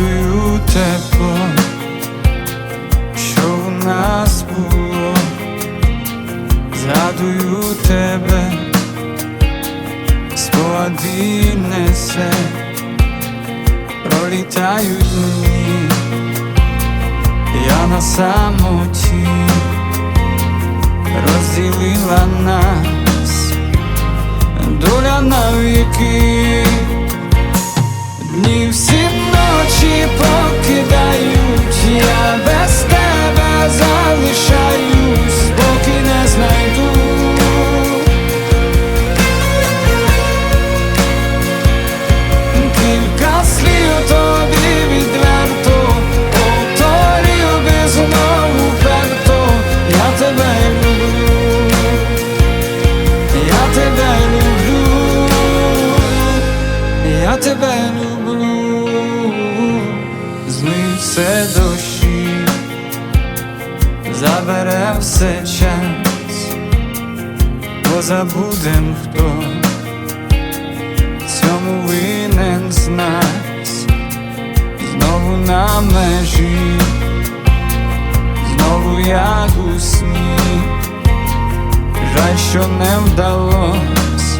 згадую тепло, що в нас було, згадую тебе, спогади несе, пролітають дні, я на самоті розділила нас доля навіки. Тебе люблю, я тебе люблю, я тебе люблю, змий все дощі, забере все час, бо забудем хто. Цьому винен з знову на межі, як у сні, жаль, що не вдалось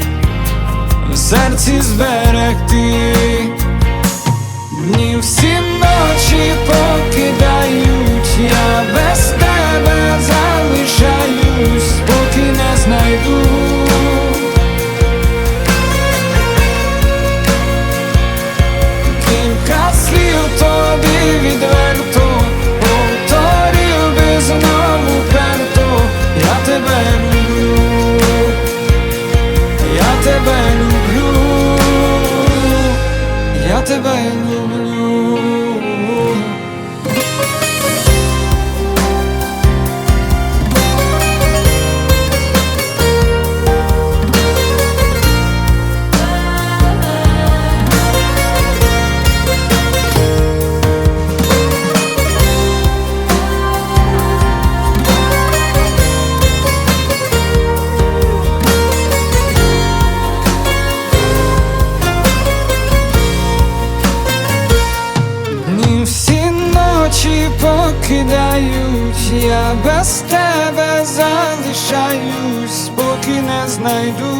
в серці зберегти, дні всі я покидають, я без тебе залишаюсь, поки не знайду.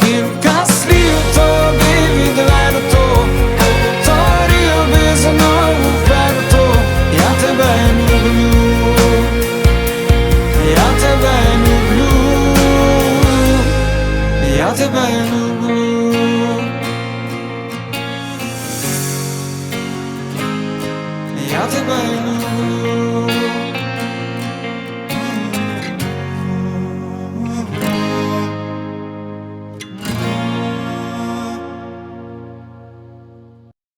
Кілька слів тобі відверто, повторюю би знову вперто, я тебе люблю, я тебе люблю. Я тебе люблю. Я тебе люблю.